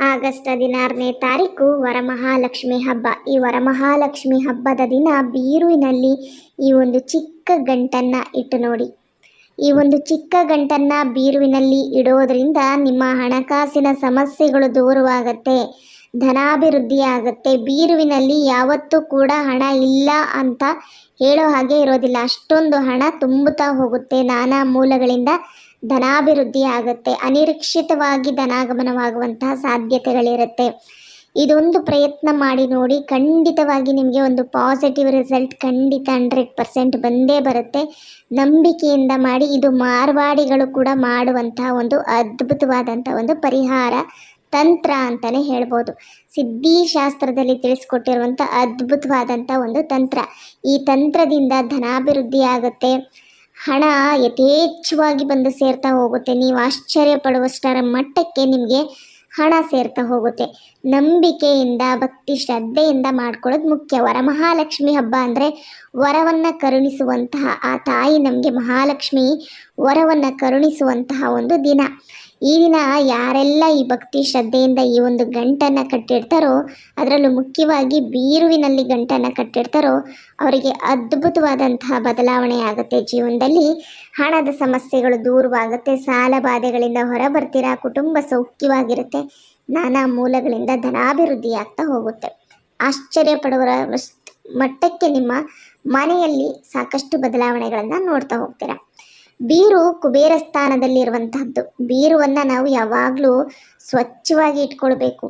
August ಹದಿನಾರನೇ ತಾರೀಕು ವರಮಹಾಲಕ್ಷ್ಮಿ ಹಬ್ಬ. ಈ ವರಮಹಾಲಕ್ಷ್ಮಿ ಹಬ್ಬದ ದಿನ ಬೀರುವಿನಲ್ಲಿ ಈ ಒಂದು ಚಿಕ್ಕ ಗಂಟನ್ನು ಇಟ್ಟು ನೋಡಿ. ಈ ಒಂದು ಚಿಕ್ಕ ಗಂಟನ್ನು ಬೀರುವಿನಲ್ಲಿ ಇಡೋದರಿಂದ ನಿಮ್ಮ ಹಣಕಾಸಿನ ಸಮಸ್ಯೆಗಳು ದೂರವಾಗತ್ತೆ ಧನಾಭಿವೃದ್ಧಿ ಆಗುತ್ತೆ ಬೀರುವಿನಲ್ಲಿ ಯಾವತ್ತೂ ಕೂಡ ಹಣ ಇಲ್ಲ ಅಂತ ಹೇಳೋ ಹಾಗೆ ಇರೋದಿಲ್ಲ. ಅಷ್ಟೊಂದು ಹಣ ತುಂಬುತ್ತಾ ಹೋಗುತ್ತೆ ನಾನಾ ಮೂಲಗಳಿಂದ. ಧನಾಭಿವೃದ್ಧಿ ಆಗುತ್ತೆ, ಅನಿರೀಕ್ಷಿತವಾಗಿ ಧನಾಗಮನವಾಗುವಂತಹ ಸಾಧ್ಯತೆಗಳಿರುತ್ತೆ. ಇದೊಂದು ಪ್ರಯತ್ನ ಮಾಡಿ ನೋಡಿ, ಖಂಡಿತವಾಗಿ ನಿಮಗೆ ಒಂದು ಪಾಸಿಟಿವ್ ರಿಸಲ್ಟ್ ಖಂಡಿತ ಹಂಡ್ರೆಡ್ ಪರ್ಸೆಂಟ್ ಬಂದೇ ಬರುತ್ತೆ. ನಂಬಿಕೆಯಿಂದ ಮಾಡಿ, ಇದು ಮಾರ್ವಾಡಿಗಳು ಕೂಡ ಮಾಡುವಂತಹ ಒಂದು ಅದ್ಭುತವಾದಂಥ ಒಂದು ಪರಿಹಾರ, ತಂತ್ರ ಅಂತಲೇ ಹೇಳ್ಬೋದು. ಸಿದ್ಧಿಶಾಸ್ತ್ರದಲ್ಲಿ ತಿಳಿಸ್ಕೊಟ್ಟಿರುವಂಥ ಅದ್ಭುತವಾದಂಥ ಒಂದು ತಂತ್ರ. ಈ ತಂತ್ರದಿಂದ ಧನಾಭಿವೃದ್ಧಿ ಆಗುತ್ತೆ. ಹಣ ಯಥೇಚ್ಛವಾಗಿ ಬಂದು ಸೇರ್ತಾ ಹೋಗುತ್ತೆ. ನೀವು ಆಶ್ಚರ್ಯ ಪಡುವಷ್ಟರ ಮಟ್ಟಕ್ಕೆ ನಿಮಗೆ ಹಣ ಸೇರ್ತಾ ಹೋಗುತ್ತೆ. ನಂಬಿಕೆಯಿಂದ, ಭಕ್ತಿ, ಶ್ರದ್ಧೆಯಿಂದ ಮಾಡ್ಕೊಳ್ಳೋದು ಮುಖ್ಯ. ವರ ಮಹಾಲಕ್ಷ್ಮಿ ಹಬ್ಬ ಅಂದರೆ ವರವನ್ನು ಕರುಣಿಸುವಂತಹ, ಆ ತಾಯಿ ನಮಗೆ ಮಹಾಲಕ್ಷ್ಮಿ ವರವನ್ನು ಕರುಣಿಸುವಂತಹ ಒಂದು ದಿನ. ಈ ದಿನ ಯಾರೆಲ್ಲ ಈ ಭಕ್ತಿ, ಶ್ರದ್ಧೆಯಿಂದ ಈ ಒಂದು ಗಂಟನ್ನು ಕಟ್ಟಿರ್ತಾರೋ ಅದರಲ್ಲೂ ಮುಖ್ಯವಾಗಿ ಬೀರುವಿನಲ್ಲಿ ಗಂಟನ್ನು ಕಟ್ಟಿರ್ತಾರೋ ಅವರಿಗೆ ಅದ್ಭುತವಾದಂತಹ ಬದಲಾವಣೆ ಆಗುತ್ತೆ ಜೀವನದಲ್ಲಿ. ಹಣದ ಸಮಸ್ಯೆಗಳು ದೂರವಾಗುತ್ತೆ, ಸಾಲ ಬಾಧೆಗಳಿಂದ ಹೊರ ಬರ್ತೀರಾ ಕುಟುಂಬ ಸೌಖ್ಯವಾಗಿರುತ್ತೆ. ನಾನಾ ಮೂಲಗಳಿಂದ ಧನಾಭಿವೃದ್ಧಿಯಾಗ್ತಾ ಹೋಗುತ್ತೆ. ಆಶ್ಚರ್ಯ ಪಡುವರ ಮಟ್ಟಕ್ಕೆ ನಿಮ್ಮ ಮನೆಯಲ್ಲಿ ಸಾಕಷ್ಟು ಬದಲಾವಣೆಗಳನ್ನು ನೋಡ್ತಾ ಹೋಗ್ತೀರಾ. ಬೀರು ಕುಬೇರ ಸ್ಥಾನದಲ್ಲಿರುವಂತಹದ್ದು. ಬೀರುವನ್ನು ನಾವು ಯಾವಾಗಲೂ ಸ್ವಚ್ಛವಾಗಿ ಇಟ್ಕೊಳ್ಬೇಕು.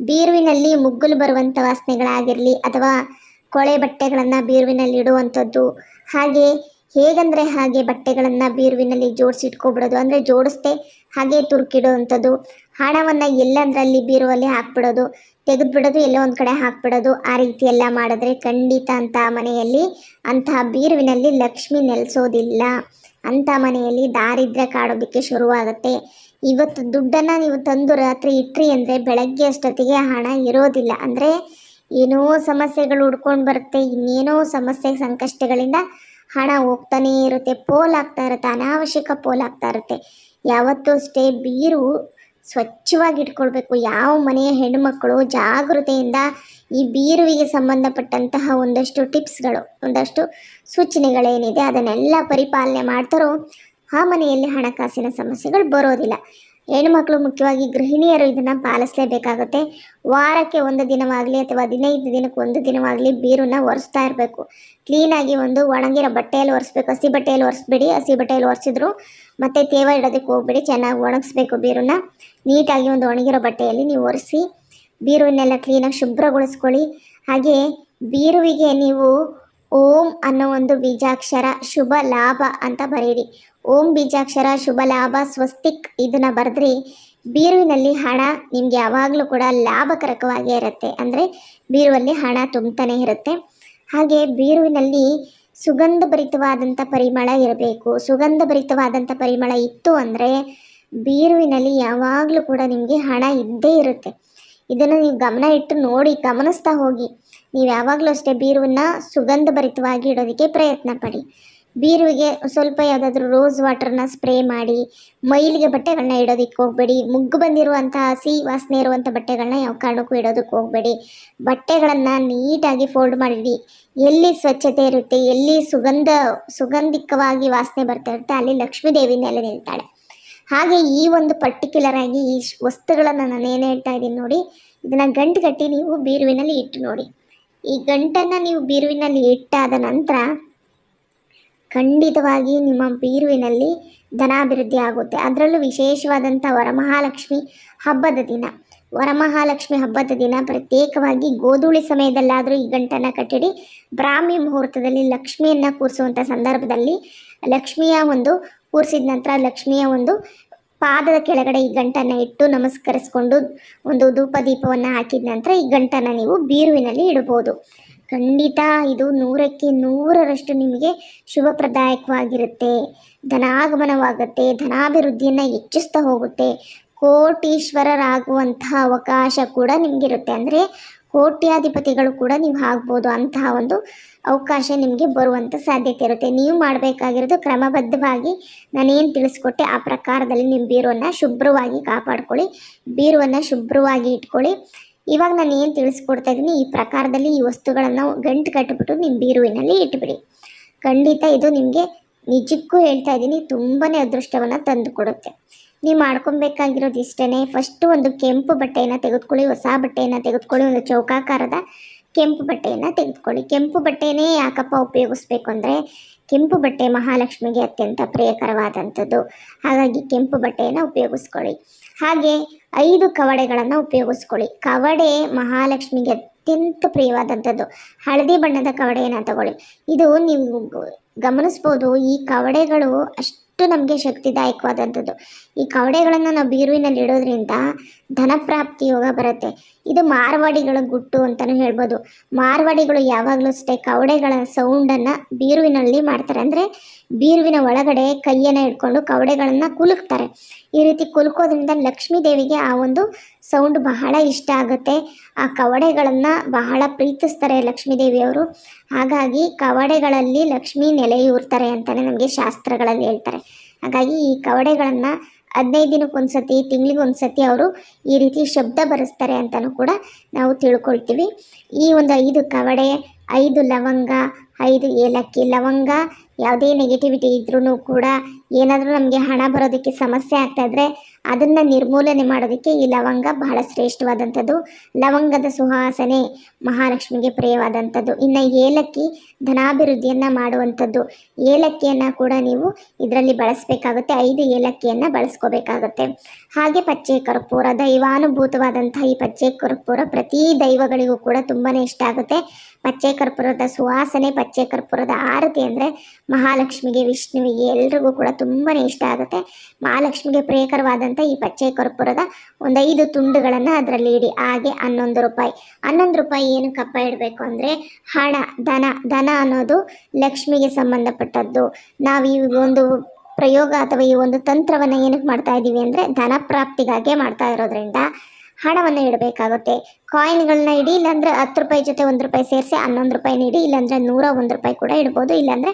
ಬೀರುವಿನಲ್ಲಿ ಮುಗ್ಗುಲು ಬರುವಂಥ ವಾಸನೆಗಳಾಗಿರಲಿ ಅಥವಾ ಕೊಳೆ ಬಟ್ಟೆಗಳನ್ನು ಬೀರುವಿನಲ್ಲಿ ಇಡುವಂಥದ್ದು ಹಾಗೆ ಹೇಗಂದರೆ ಹಾಗೆ ಬಟ್ಟೆಗಳನ್ನು ಬೀರುವಿನಲ್ಲಿ ಜೋಡಿಸಿ ಇಟ್ಕೊಬಿಡೋದು ಅಂದರೆ ಜೋಡಿಸ್ದೆ ಹಾಗೆ ತುರುಕಿಡುವಂಥದ್ದು. ಹಣವನ್ನು ಎಲ್ಲಂದ್ರಲ್ಲಿ ಬೀರುವಲ್ಲಿ ಹಾಕ್ಬಿಡೋದು. ತೆಗೆದುಬಿಡೋದು, ಎಲ್ಲೋ ಒಂದು ಕಡೆ ಹಾಕ್ಬಿಡೋದು. ಆ ರೀತಿ ಎಲ್ಲ ಮಾಡಿದ್ರೆ ಖಂಡಿತ ಅಂತ ಮನೆಯಲ್ಲಿ ಅಂತಹ ಬೀರುವಿನಲ್ಲಿ ಲಕ್ಷ್ಮಿ ನೆಲೆಸೋದಿಲ್ಲ. ಅಂಥ ಮನೆಯಲ್ಲಿ ದಾರಿದ್ರ್ಯ ಕಾಡೋದಕ್ಕೆ ಶುರುವಾಗುತ್ತೆ. ಇವತ್ತು ದುಡ್ಡನ್ನು ನೀವು ತಂದು ರಾತ್ರಿ ಇಟ್ರಿ ಅಂದರೆ ಬೆಳಗ್ಗೆ ಅಷ್ಟೊತ್ತಿಗೆ ಹಣ ಇರೋದಿಲ್ಲ. ಅಂದರೆ ಏನೋ ಸಮಸ್ಯೆಗಳು ಹುಡ್ಕೊಂಡು ಬರುತ್ತೆ. ಇನ್ನೇನೋ ಸಮಸ್ಯೆ, ಸಂಕಷ್ಟಗಳಿಂದ ಹಣ ಹೋಗ್ತಾನೇ ಇರುತ್ತೆ ಪೋಲಾಗ್ತಾ ಇರುತ್ತೆ, ಅನಾವಶ್ಯಕ ಪೋಲಾಗ್ತಾ ಇರುತ್ತೆ. ಯಾವತ್ತೂ ಅಷ್ಟೇ ಬೀರು ಸ್ವಚ್ಛವಾಗಿ ಇಟ್ಕೊಳ್ಬೇಕು. ಯಾವ ಮನೆಯ ಹೆಣ್ಣುಮಕ್ಕಳು ಜಾಗೃತೆಯಿಂದ ಈ ಬೀರುವಿಗೆ ಸಂಬಂಧಪಟ್ಟಂತಹ ಒಂದಷ್ಟು ಟಿಪ್ಸ್ಗಳು, ಒಂದಷ್ಟು ಸೂಚನೆಗಳೇನಿದೆ, ಅದನ್ನೆಲ್ಲ ಪರಿಪಾಲನೆ ಮಾಡ್ತಾರೋ ಆ ಮನೆಯಲ್ಲಿ ಹಣಕಾಸಿನ ಸಮಸ್ಯೆಗಳು ಬರೋದಿಲ್ಲ. ಹೆಣ್ಮಕ್ಳು ಮುಖ್ಯವಾಗಿ ಗೃಹಿಣಿಯರು ಇದನ್ನು ಪಾಲಿಸಲೇಬೇಕಾಗುತ್ತೆ. ವಾರಕ್ಕೆ ಒಂದು ದಿನವಾಗಲಿ ಅಥವಾ ಹದಿನೈದು ದಿನಕ್ಕೆ ಒಂದು ದಿನವಾಗಲಿ ಬೀರನ್ನು ಒರೆಸ್ತಾ ಇರಬೇಕು. ಕ್ಲೀನಾಗಿ ಒಂದು ಒಣಗಿರೋ ಬಟ್ಟೆಯಲ್ಲಿ ಒರೆಸ್ಬೇಕು. ಹಸಿ ಬಟ್ಟೆಯಲ್ಲಿ ಒರೆಸ್ಬೇಡಿ. ಹಸಿ ಬಟ್ಟೆಯಲ್ಲಿ ಒರೆಸಿದ್ರು ಮತ್ತೆ ತೇವ ಇಡೋದಕ್ಕೆ ಹೋಗ್ಬೇಡಿ. ಚೆನ್ನಾಗಿ ಒಣಗಿಸ್ಬೇಕು ಬೀರನ್ನ ನೀಟಾಗಿ ಒಂದು ಒಣಗಿರೋ ಬಟ್ಟೆಯಲ್ಲಿ ನೀವು ಒರೆಸಿ ಬೀರುವನ್ನೆಲ್ಲ ಕ್ಲೀನಾಗಿ ಶುಭ್ರಗೊಳಿಸ್ಕೊಳ್ಳಿ. ಹಾಗೆ ಬೀರುವಿಗೆ ನೀವು ಓಂ ಅನ್ನೋ ಒಂದು ಬೀಜಾಕ್ಷರ ಶುಭ ಲಾಭ ಅಂತ ಬರೀರಿ. ಓಂ ಬೀಜಾಕ್ಷರ ಶುಭ ಲಾಭ ಸ್ವಸ್ತಿಕ್ ಇದನ್ನು ಬರೆದ್ರಿ. ಬೀರುವಿನಲ್ಲಿ ಹಣ ನಿಮಗೆ ಯಾವಾಗಲೂ ಕೂಡ ಲಾಭಕರಕವಾಗೇ ಇರುತ್ತೆ. ಅಂದರೆ ಬೀರುವಲ್ಲಿ ಹಣ ತುಂಬತಾನೆ ಇರುತ್ತೆ. ಹಾಗೆ ಬೀರುವಿನಲ್ಲಿ ಸುಗಂಧ ಭರಿತವಾದಂಥ ಪರಿಮಳ ಇರಬೇಕು. ಸುಗಂಧ ಭರಿತವಾದಂಥ ಪರಿಮಳ ಇತ್ತು ಅಂದರೆ ಬೀರುವಿನಲ್ಲಿ ಯಾವಾಗಲೂ ಕೂಡ ನಿಮಗೆ ಹಣ ಇದ್ದೇ ಇರುತ್ತೆ. ಇದನ್ನು ನೀವು ಗಮನ ಇಟ್ಟು ನೋಡಿ, ಗಮನಿಸ್ತಾ ಹೋಗಿ. ನೀವು ಯಾವಾಗಲೂ ಅಷ್ಟೇ ಬೀರುವನ್ನ ಸುಗಂಧಭರಿತವಾಗಿ ಇಡೋದಕ್ಕೆ ಪ್ರಯತ್ನ ಪಡಿ. ಬೀರುವಿಗೆ ಸ್ವಲ್ಪ ಯಾವುದಾದ್ರೂ ರೋಸ್ ವಾಟರ್ನ ಸ್ಪ್ರೇ ಮಾಡಿ, ಮೈಲಿಗೆ ಬಟ್ಟೆಗಳನ್ನ ಇಡೋದಕ್ಕೆ ಹೋಗಬೇಡಿ. ಮುಗ್ಗು ಬಂದಿರುವಂಥ ಹಸಿ ವಾಸನೆ ಇರುವಂಥ ಬಟ್ಟೆಗಳನ್ನ ಯಾವ ಕಾರಣಕ್ಕೂ ಇಡೋದಕ್ಕೆ ಹೋಗಬೇಡಿ. ಬಟ್ಟೆಗಳನ್ನು ನೀಟಾಗಿ ಫೋಲ್ಡ್ ಮಾಡಿಡಿ. ಎಲ್ಲಿ ಸ್ವಚ್ಛತೆ ಇರುತ್ತೆ, ಎಲ್ಲಿ ಸುಗಂಧ, ಸುಗಂಧಿಕವಾಗಿ ವಾಸನೆ ಬರ್ತಾ ಇರುತ್ತೆ, ಅಲ್ಲಿ ಲಕ್ಷ್ಮೀ ದೇವಿ ನೆಲೆ ನಿಲ್ತಾಳೆ. ಹಾಗೆ ಈ ಒಂದು ಪರ್ಟಿಕ್ಯುಲರ್ ಆಗಿ ಈ ವಸ್ತುಗಳನ್ನು ನಾನು ಏನು ಹೇಳ್ತಾ ಇದ್ದೀನಿ ನೋಡಿ, ಇದನ್ನು ಗಂಟು ಕಟ್ಟಿ ನೀವು ಬೀರುವಿನಲ್ಲಿ ಇಟ್ಟು ನೋಡಿ. ಈ ಗಂಟನ್ನು ನೀವು ಬೀರುವಿನಲ್ಲಿ ಇಟ್ಟಾದ ನಂತರ ಖಂಡಿತವಾಗಿ ನಿಮ್ಮ ಬೀರುವಿನಲ್ಲಿ ಧನಾಭಿವೃದ್ಧಿ ಆಗುತ್ತೆ. ಅದರಲ್ಲೂ ವಿಶೇಷವಾದಂಥ ವರಮಹಾಲಕ್ಷ್ಮಿ ಹಬ್ಬದ ದಿನ. ವರಮಹಾಲಕ್ಷ್ಮಿ ಹಬ್ಬದ ದಿನ ಪ್ರತ್ಯೇಕವಾಗಿ ಗೋಧೂಳಿ ಸಮಯದಲ್ಲಾದರೂ ಈ ಗಂಟನ್ನು ಕಟ್ಟಿಡಿ. ಬ್ರಾಹ್ಮಿ ಮುಹೂರ್ತದಲ್ಲಿ ಲಕ್ಷ್ಮಿಯನ್ನು ಕೂರಿಸುವಂಥ ಸಂದರ್ಭದಲ್ಲಿ ಲಕ್ಷ್ಮಿಯ ಒಂದು ಕೂರಿಸಿದ ನಂತರ ಲಕ್ಷ್ಮಿಯ ಒಂದು ಪಾದದ ಕೆಳಗಡೆ ಈ ಗಂಟನ್ನು ಇಟ್ಟು ನಮಸ್ಕರಿಸ್ಕೊಂಡು ಒಂದು ಧೂಪ ದೀಪವನ್ನು ಹಾಕಿದ ನಂತರ ಈ ಗಂಟನ್ನು ನೀವು ಬೀರುವಿನಲ್ಲಿ ಇಡಬಹುದು. ಖಂಡಿತ ಇದು ನೂರಕ್ಕೆ ನೂರರಷ್ಟು ನಿಮಗೆ ಶುಭಪ್ರದಾಯಕವಾಗಿರುತ್ತೆ ಧನಾಗಮನವಾಗುತ್ತೆ, ಧನಾಭಿವೃದ್ಧಿಯನ್ನು ಹೆಚ್ಚಿಸ್ತಾ ಹೋಗುತ್ತೆ. ಕೋಟೀಶ್ವರರಾಗುವಂತಹ ಅವಕಾಶ ಕೂಡ ನಿಮಗಿರುತ್ತೆ. ಅಂದರೆ ಕೋಟ್ಯಾಧಿಪತಿಗಳು ಕೂಡ ನೀವು ಆಗ್ಬೋದು ಅಂತಹ ಒಂದು ಅವಕಾಶ ನಿಮಗೆ ಬರುವಂಥ ಸಾಧ್ಯತೆ ಇರುತ್ತೆ. ನೀವು ಮಾಡಬೇಕಾಗಿರೋದು ಕ್ರಮಬದ್ಧವಾಗಿ ನಾನೇನು ತಿಳಿಸ್ಕೊಟ್ಟೆ ಆ ಪ್ರಕಾರದಲ್ಲಿ ನಿಮ್ಮ ಬೀರುವನ್ನು ಶುಭ್ರವಾಗಿ ಕಾಪಾಡ್ಕೊಳ್ಳಿ ಬೀರುವನ್ನು ಶುಭ್ರವಾಗಿ ಇಟ್ಕೊಳ್ಳಿ. ಇವಾಗ ನಾನು ಏನು ತಿಳಿಸ್ಕೊಡ್ತಾ ಇದ್ದೀನಿ, ಈ ಪ್ರಕಾರದಲ್ಲಿ ಈ ವಸ್ತುಗಳನ್ನು ಗಂಟು ಕಟ್ಟಿಬಿಟ್ಟು ನಿಮ್ಮ ಬೀರುವಿನಲ್ಲಿ ಇಟ್ಬಿಡಿ. ಖಂಡಿತ ಇದು ನಿಮಗೆ ನಿಜಕ್ಕೂ ಹೇಳ್ತಾ ಇದ್ದೀನಿ ತುಂಬಾ ಅದೃಷ್ಟವನ್ನು ತಂದು ಕೊಡುತ್ತೆ ನೀವು ಮಾಡ್ಕೊಬೇಕಾಗಿರೋದು ಇಷ್ಟೇ ಫಸ್ಟು ಒಂದು ಕೆಂಪು ಬಟ್ಟೆಯನ್ನು ತೆಗೆದುಕೊಳ್ಳಿ, ಹೊಸ ಬಟ್ಟೆಯನ್ನು ತೆಗೆದುಕೊಳ್ಳಿ, ಒಂದು ಚೌಕಾಕಾರದ ಕೆಂಪು ಬಟ್ಟೆಯನ್ನು ತೆಗೆದುಕೊಳ್ಳಿ. ಕೆಂಪು ಬಟ್ಟೆನೇ ಯಾಕಪ್ಪ ಉಪಯೋಗಿಸ್ಬೇಕು ಅಂದರೆ ಕೆಂಪು ಬಟ್ಟೆ ಮಹಾಲಕ್ಷ್ಮಿಗೆ ಅತ್ಯಂತ ಪ್ರಿಯಕರವಾದಂಥದ್ದು. ಹಾಗಾಗಿ ಕೆಂಪು ಬಟ್ಟೆಯನ್ನು ಉಪಯೋಗಿಸ್ಕೊಳ್ಳಿ. ಹಾಗೆ ಐದು ಕವಡೆಗಳನ್ನು ಉಪಯೋಗಿಸ್ಕೊಳ್ಳಿ. ಕವಡೆ ಮಹಾಲಕ್ಷ್ಮಿಗೆ ಅತ್ಯಂತ ಪ್ರಿಯವಾದಂಥದ್ದು. ಹಳದಿ ಬಣ್ಣದ ಕವಡೆಯನ್ನು ತಗೊಳ್ಳಿ. ಇದು ನೀವು ಗಮನಿಸ್ಬೋದು, ಈ ಕವಡೆಗಳು ಅಷ್ಟು ನಮಗೆ ಶಕ್ತಿದಾಯಕವಾದಂಥದ್ದು. ಈ ಕವಡೆಗಳನ್ನು ನಾವು ಬೀರುವಿನಲ್ಲಿ ಇಡೋದ್ರಿಂದ ಧನಪ್ರಾಪ್ತಿ ಯೋಗ ಬರುತ್ತೆ. ಇದು ಮಾರ್ವಾಡಿಗಳ ಗುಟ್ಟು ಅಂತಲೂ ಹೇಳ್ಬೋದು. ಮಾರ್ವಾಡಿಗಳು ಯಾವಾಗಲೂ ಅಷ್ಟೇ ಕವಡೆಗಳ ಸೌಂಡನ್ನು ಬೀರುವಿನಲ್ಲಿ ಮಾಡ್ತಾರೆ. ಅಂದರೆ ಬೀರುವಿನ ಒಳಗಡೆ ಕೈಯನ್ನು ಇಟ್ಕೊಂಡು ಕವಡೆಗಳನ್ನು ಕುಲುಕ್ತಾರೆ. ಈ ರೀತಿ ಕುಲುಕೋದ್ರಿಂದ ಲಕ್ಷ್ಮೀ ದೇವಿಗೆ ಆ ಒಂದು ಸೌಂಡ್ ಬಹಳ ಇಷ್ಟ ಆಗುತ್ತೆ. ಆ ಕವಡೆಗಳನ್ನು ಬಹಳ ಪ್ರೀತಿಸ್ತಾರೆ ಲಕ್ಷ್ಮೀ ದೇವಿಯವರು. ಹಾಗಾಗಿ ಕವಡೆಗಳಲ್ಲಿ ಲಕ್ಷ್ಮೀ ನೆಲೆಯೂರ್ತಾರೆ ಅಂತಲೇ ನಮಗೆ ಶಾಸ್ತ್ರಗಳಲ್ಲಿ ಹೇಳ್ತಾರೆ. ಹಾಗಾಗಿ ಈ ಕವಡೆಗಳನ್ನು ಹದಿನೈದು ದಿನಕ್ಕೊಂದ್ಸತಿ ತಿಂಗಳಿಗೊಂದ್ಸತಿ ಅವರು ಈ ರೀತಿ ಶಬ್ದ ಬರೆಸ್ತಾರೆ ಅಂತಲೂ ಕೂಡ ನಾವು ತಿಳ್ಕೊಳ್ತೀವಿ. ಈ ಒಂದು ಐದು ಕವಡೆ, ಐದು ಲವಂಗ ಐದು ಏಲಕ್ಕಿ ಲವಂಗ, ಯಾವುದೇ ನೆಗೆಟಿವಿಟಿ ಇದ್ರೂ ಕೂಡ ಏನಾದರೂ ನಮಗೆ ಹಣ ಬರೋದಕ್ಕೆ ಸಮಸ್ಯೆ ಆಗ್ತಾ ಇದ್ರೆ ಅದನ್ನು ನಿರ್ಮೂಲನೆ ಮಾಡೋದಕ್ಕೆ ಈ ಲವಂಗ ಬಹಳ ಶ್ರೇಷ್ಠವಾದಂಥದ್ದು. ಲವಂಗದ ಸುಹಾಸನೆ ಮಹಾಲಕ್ಷ್ಮಿಗೆ ಪ್ರಿಯವಾದಂಥದ್ದು. ಇನ್ನು ಏಲಕ್ಕಿ ಧನಾಭಿವೃದ್ಧಿಯನ್ನು ಮಾಡುವಂಥದ್ದು. ಏಲಕ್ಕಿಯನ್ನು ಕೂಡ ನೀವು ಇದರಲ್ಲಿ ಬಳಸಬೇಕಾಗುತ್ತೆ. ಐದು ಏಲಕ್ಕಿಯನ್ನು ಬಳಸ್ಕೋಬೇಕಾಗುತ್ತೆ. ಹಾಗೆ ಪಚ್ಚೆ ಕರ್ಪೂರ, ದೈವಾನುಭೂತವಾದಂತಹ ಈ ಪಚ್ಚೆ ಕರ್ಪೂರ ಪ್ರತಿ ದೈವಗಳಿಗೂ ಕೂಡ ತುಂಬಾ ಇಷ್ಟ ಆಗುತ್ತೆ. ಪಚ್ಚೆ ಕರ್ಪೂರದ ಸುವಾಸನೆ ಪಚ್ಚೆ ಕರ್ಪೂರದ ಆರತಿ ಅಂದರೆ ಮಹಾಲಕ್ಷ್ಮಿಗೆ, ವಿಷ್ಣುವಿಗೆ ಎಲ್ರಿಗೂ ಕೂಡ ತುಂಬಾ ಇಷ್ಟ ಆಗುತ್ತೆ. ಮಹಾಲಕ್ಷ್ಮಿಗೆ ಪ್ರಿಯಕರವಾದಂಥ ಈ ಪಚ್ಚೆ ಕರ್ಪೂರದ ಒಂದು ಐದು ತುಂಡುಗಳನ್ನು ಅದರಲ್ಲಿ ಇಡಿ. ಹಾಗೆ ಹನ್ನೊಂದು ರೂಪಾಯಿ. ಹನ್ನೊಂದು ರೂಪಾಯಿ ಏನು ಕಪ್ಪ ಇಡಬೇಕು ಅಂದರೆ ಹಣ, ಧನ ಧನ ಅನ್ನೋದು ಲಕ್ಷ್ಮಿಗೆ ಸಂಬಂಧಪಟ್ಟದ್ದು. ನಾವು ಈ ಒಂದು ಪ್ರಯೋಗ ಅಥವಾ ಈ ಒಂದು ತಂತ್ರವನ್ನು ಏನಕ್ಕೆ ಮಾಡ್ತಾ ಇದ್ದೀವಿ ಅಂದರೆ ಧನ ಪ್ರಾಪ್ತಿಗಾಗೆ ಮಾಡ್ತಾ ಇರೋದ್ರಿಂದ ಹಣವನ್ನು ಇಡಬೇಕಾಗುತ್ತೆ. ಕಾಯಿನ್ಗಳನ್ನ ಇಡಿ, ಇಲ್ಲಾಂದ್ರೆ ಹತ್ತು ರೂಪಾಯಿ ಜೊತೆ ಒಂದು ರೂಪಾಯಿ ಸೇರಿಸಿ ಹನ್ನೊಂದು ರೂಪಾಯಿನ ಇಡಿ ಇಲ್ಲಾಂದ್ರೆ ನೂರ ಒಂದು ರೂಪಾಯಿ ಕೂಡ ಇಡ್ಬೋದು, ಇಲ್ಲಾಂದ್ರೆ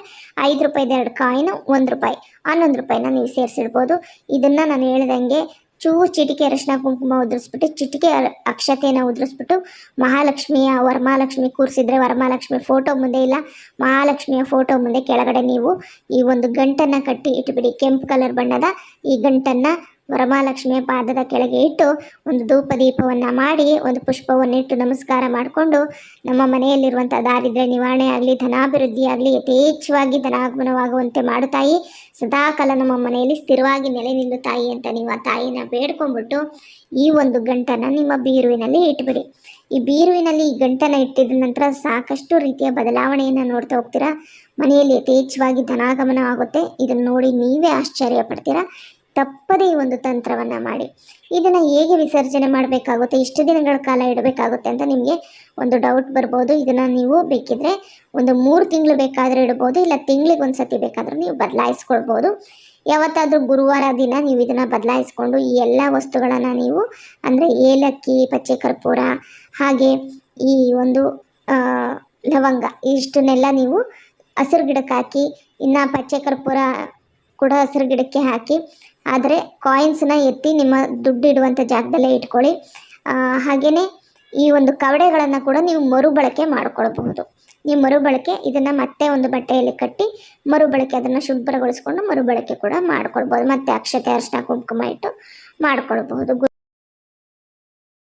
ಐದು ರೂಪಾಯಿದ ಎರಡು ಕಾಯಿನು ಒಂದು ರೂಪಾಯಿ, ಹನ್ನೊಂದು ರೂಪಾಯಿನ ನೀವು ಸೇರಿಸಿಡ್ಬೋದು. ಇದನ್ನು ನಾನು ಹೇಳ್ದಂಗೆ ಚೂರು ಚಿಟಿಕೆ ಅರಶಿನ ಕುಂಕುಮ ಉದುರಿಸ್ಬಿಟ್ಟು, ಚಿಟಿಕೆ ಅಕ್ಷತೆಯನ್ನು ಉದುರಿಸ್ಬಿಟ್ಟು, ಮಹಾಲಕ್ಷ್ಮಿಯ ವರಮಹಾಲಕ್ಷ್ಮಿ ಕೂರಿಸಿದ್ರೆ ವರಮಹಾಲಕ್ಷ್ಮಿ ಫೋಟೋ ಮುಂದೆ ಇಲ್ಲ, ಮಹಾಲಕ್ಷ್ಮಿಯ ಫೋಟೋ ಮುಂದೆ ಕೆಳಗಡೆ ನೀವು ಈ ಒಂದು ಗಂಟನ್ನು ಕಟ್ಟಿ ಇಟ್ಬಿಡಿ. ಕೆಂಪು ಕಲರ್ ಬಣ್ಣದ ಈ ಗಂಟನ್ನು ವರಮಹಾಲಕ್ಷ್ಮಿಯ ಪಾದದ ಕೆಳಗೆ ಇಟ್ಟು ಒಂದು ಧೂಪ ದೀಪವನ್ನು ಮಾಡಿ, ಒಂದು ಪುಷ್ಪವನ್ನು ಇಟ್ಟು ನಮಸ್ಕಾರ ಮಾಡಿಕೊಂಡು, ನಮ್ಮ ಮನೆಯಲ್ಲಿರುವಂಥ ದಾರಿದ್ರ್ಯ ನಿವಾರಣೆ ಆಗಲಿ, ಧನಾಭಿವೃದ್ಧಿ ಆಗಲಿ, ಯಥೇಚ್ಛವಾಗಿ ಧನಾಗಮನವಾಗುವಂತೆ ಮಾಡುತ್ತಾಯಿ ತಾಯಿ ಸದಾಕಾಲ ನಮ್ಮ ಮನೆಯಲ್ಲಿ ಸ್ಥಿರವಾಗಿ ನೆಲೆ ನಿಲ್ಲುತ್ತಾಯಿ ಅಂತ ನೀವು ಆ ತಾಯಿನ ಬೇಡ್ಕೊಂಡ್ಬಿಟ್ಟು ಈ ಒಂದು ಗಂಟನ್ನು ನಿಮ್ಮ ಬೀರುವಿನಲ್ಲಿ ಇಟ್ಬಿಡಿ. ಈ ಬೀರುವಿನಲ್ಲಿ ಈ ಗಂಟನ್ನು ಇಟ್ಟಿದ ನಂತರ ಸಾಕಷ್ಟು ರೀತಿಯ ಬದಲಾವಣೆಯನ್ನು ನೋಡ್ತಾ ಹೋಗ್ತೀರಾ? ಮನೆಯಲ್ಲಿ ಯಥೇಚ್ಛವಾಗಿ ಧನಾಗಮನ ಆಗುತ್ತೆ. ಇದನ್ನು ನೋಡಿ ನೀವೇ ಆಶ್ಚರ್ಯ ಪಡ್ತೀರಾ? ತಪ್ಪದೇ ಈ ಒಂದು ತಂತ್ರವನ್ನು ಮಾಡಿ. ಇದನ್ನು ಹೇಗೆ ವಿಸರ್ಜನೆ ಮಾಡಬೇಕಾಗುತ್ತೆ, ಇಷ್ಟು ದಿನಗಳ ಕಾಲ ಇಡಬೇಕಾಗುತ್ತೆ ಅಂತ ನಿಮಗೆ ಒಂದು ಡೌಟ್ ಬರ್ಬೋದು. ಇದನ್ನು ನೀವು ಬೇಕಿದ್ರೆ ಒಂದು ಮೂರು ತಿಂಗಳು ಬೇಕಾದರೆ ಇಡ್ಬೋದು, ಇಲ್ಲ ತಿಂಗಳಿಗೆ ಒಂದು ಸತಿ ಬೇಕಾದರೂ ನೀವು ಬದಲಾಯಿಸ್ಕೊಳ್ಬೋದು. ಯಾವತ್ತಾದರೂ ಗುರುವಾರ ದಿನ ನೀವು ಇದನ್ನು ಬದಲಾಯಿಸ್ಕೊಂಡು ಈ ಎಲ್ಲ ವಸ್ತುಗಳನ್ನು ನೀವು ಅಂದರೆ ಏಲಕ್ಕಿ, ಪಚ್ಚೆ ಕರ್ಪೂರ, ಹಾಗೆ ಈ ಒಂದು ಲವಂಗ ಇಷ್ಟನ್ನೆಲ್ಲ ನೀವು ಹಸಿರು ಗಿಡಕ್ಕೆ ಹಾಕಿ, ಇನ್ನು ಪಚ್ಚೆ ಕರ್ಪೂರ ಕೂಡ ಹಸಿರು ಗಿಡಕ್ಕೆ ಹಾಕಿ ಆದರೆ ಕಾಯಿನ್ಸ್ನ ಎತ್ತಿ ನಿಮ್ಮ ದುಡ್ಡು ಇಡುವಂಥ ಜಾಗದಲ್ಲೇ ಇಟ್ಕೊಳ್ಳಿ. ಹಾಗೆಯೇ ಈ ಒಂದು ಕವಡೆಗಳನ್ನು ಕೂಡ ನೀವು ಮರುಬಳಕೆ ಮಾಡಿಕೊಳ್ಬಹುದು. ನೀವು ಮರುಬಳಕೆ ಇದನ್ನು ಮತ್ತೆ ಒಂದು ಬಟ್ಟೆಯಲ್ಲಿ ಕಟ್ಟಿ ಮರುಬಳಕೆ ಅದನ್ನು ಶುಭ್ರಗೊಳಿಸ್ಕೊಂಡು ಮರುಬಳಕೆ ಕೂಡ ಮಾಡ್ಕೊಳ್ಬೋದು ಮತ್ತೆ ಅಕ್ಷತೆ ಅರ್ಶನ ಕುಂಕುಮ ಇಟ್ಟು ಮಾಡ್ಕೊಳ್ಬಹುದು.